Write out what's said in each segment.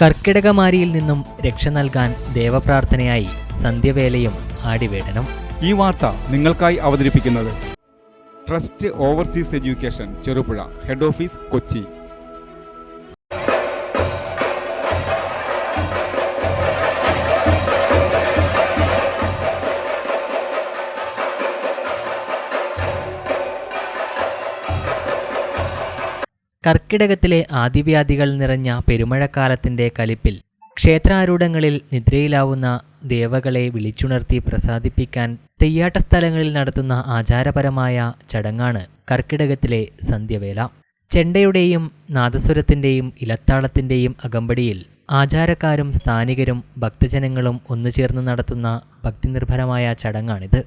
കർക്കിടകമാരിയിൽ നിന്നും രക്ഷ നൽകാൻ ദേവപ്രാർത്ഥനയായി സന്ധ്യവേലയും ആടിവേടനം. ഈ വാർത്ത നിങ്ങൾക്കായി അവതരിപ്പിക്കുന്നത് trust overseas education Cherupuzha head office Kochi. കർക്കിടകത്തിലെ ആദിവ്യാധികൾ നിറഞ്ഞ പെരുമഴക്കാലത്തിന്റെ കലിപ്പിൽ ക്ഷേത്രാരൂഢങ്ങളിൽ നിദ്രയിലാവുന്ന ദേവകളെ വിളിച്ചുണർത്തി പ്രസാദിപ്പിക്കാൻ തെയ്യാട്ട സ്ഥലങ്ങളിൽ നടത്തുന്ന ആചാരപരമായ ചടങ്ങാണ് കർക്കിടകത്തിലെ സന്ധ്യവേല ചെണ്ടയുടെയും നാദസ്വരത്തിന്റെയും ഇലത്താളത്തിന്റെയും അകമ്പടിയിൽ ആചാരക്കാരും സ്ഥാനികരും ഭക്തജനങ്ങളും ഒന്നുചേർന്ന് നടത്തുന്ന ഭക്തിനിർഭരമായ ചടങ്ങാണിത്.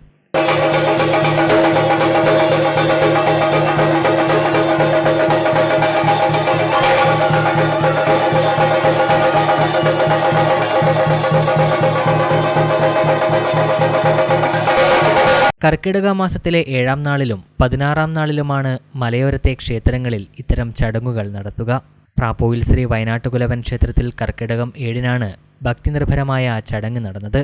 കർക്കിടക മാസത്തിലെ ഏഴാം നാളിലും പതിനാറാം നാളിലുമാണ് മലയോരത്തെ ക്ഷേത്രങ്ങളിൽ ഇത്തരം ചടങ്ങുകൾ നടത്തുക. പ്രാപ്പോയിൽ ശ്രീ വയനാട്ടുകുലവൻ ക്ഷേത്രത്തിൽ കർക്കിടകം ഏഴിനാണ് ഭക്തിനിർഭരമായ ചടങ്ങ് നടന്നത്.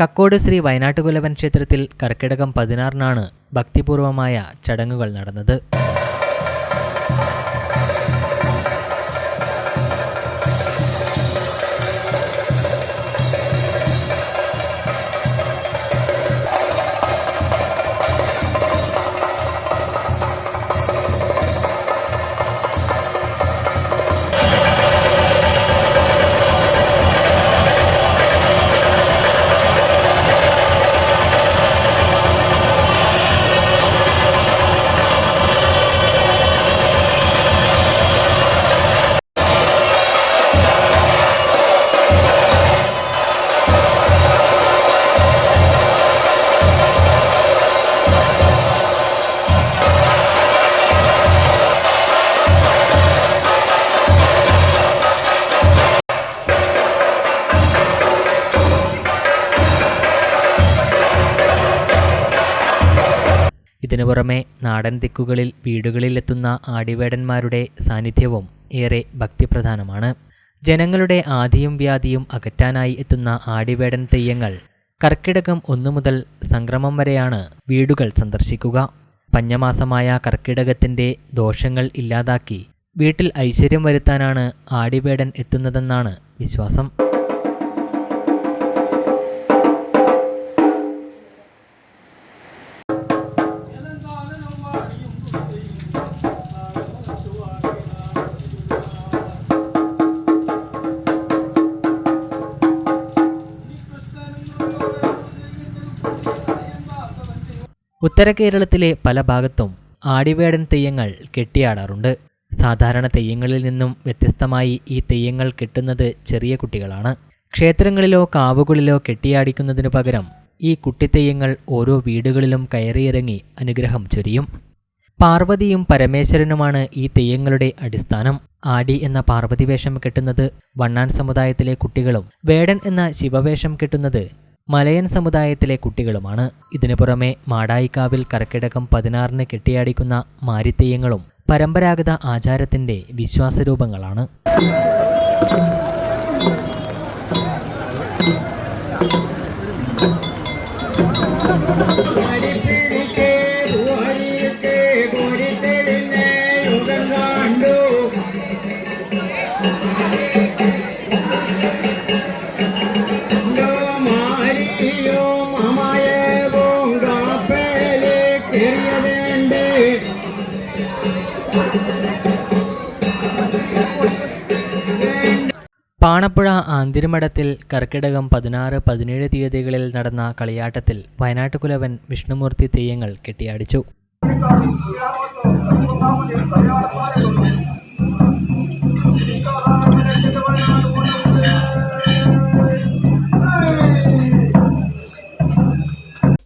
കക്കോട് ശ്രീ വയനാട്ടുകുലവൻ ക്ഷേത്രത്തിൽ കർക്കിടകം പതിനാറിനാണ് ഭക്തിപൂർവമായ ചടങ്ങുകൾ നടന്നത്. ഇതിനു പുറമെ നാടൻ ദിക്കുകളിൽ വീടുകളിലെത്തുന്ന ആടിവേടന്മാരുടെ സാന്നിധ്യവും ഏറെ ഭക്തിപ്രധാനമാണ്. ജനങ്ങളുടെ ആദിയും വ്യാധിയും അകറ്റാനായി എത്തുന്ന ആടിവേടൻ തെയ്യങ്ങൾ കർക്കിടകം ഒന്നു മുതൽ സംക്രമം വരെയാണ് വീടുകൾ സന്ദർശിക്കുക. പഞ്ഞമാസമായ കർക്കിടകത്തിന്റെ ദോഷങ്ങൾ ഇല്ലാതാക്കി വീട്ടിൽ ഐശ്വര്യം വരുത്താനാണ് ആടിവേടൻ എത്തുന്നതെന്നാണ് വിശ്വാസം. ഉത്തര കേരളത്തിലെ പല ഭാഗത്തും ആടിവേടൻ തെയ്യങ്ങൾ കെട്ടിയാടാറുണ്ട്. സാധാരണ തെയ്യങ്ങളിൽ നിന്നും വ്യത്യസ്തമായി ഈ തെയ്യങ്ങൾ കെട്ടുന്നത് ചെറിയ കുട്ടികളാണ്. ക്ഷേത്രങ്ങളിലോ കാവുകളിലോ കെട്ടിയാടിക്കുന്നതിനു പകരം ഈ കുട്ടിത്തെയ്യങ്ങൾ ഓരോ വീടുകളിലും കയറിയിറങ്ങി അനുഗ്രഹം ചൊരിയും. പാർവതിയും പരമേശ്വരനുമാണ് ഈ തെയ്യങ്ങളുടെ അടിസ്ഥാനം. ആടി എന്ന പാർവതി വേഷം കെട്ടുന്നത് വണ്ണാൻ സമുദായത്തിലെ കുട്ടികളും വേടൻ എന്ന ശിവവേഷം കെട്ടുന്നത് മലയൻ സമുദായത്തിലെ കുട്ടികളുമാണ്. ഇതിനു പുറമെ മാടായിക്കാവിൽ കർക്കിടകം പതിനാറിന് കെട്ടിയാടിക്കുന്ന മാരിത്തെയ്യങ്ങളും പരമ്പരാഗത ആചാരത്തിന്റെ വിശ്വാസരൂപങ്ങളാണ്. പൂഹരിക്ക് പാണപ്പുഴ ആന്തിരുമഠത്തിൽ കർക്കിടകം പതിനാറ് പതിനേഴ് തീയതികളിൽ നടന്ന കളിയാട്ടത്തിൽ വയനാട്ടുകുലവൻ വിഷ്ണുമൂർത്തി തെയ്യങ്ങൾ കെട്ടിയാടിച്ചു.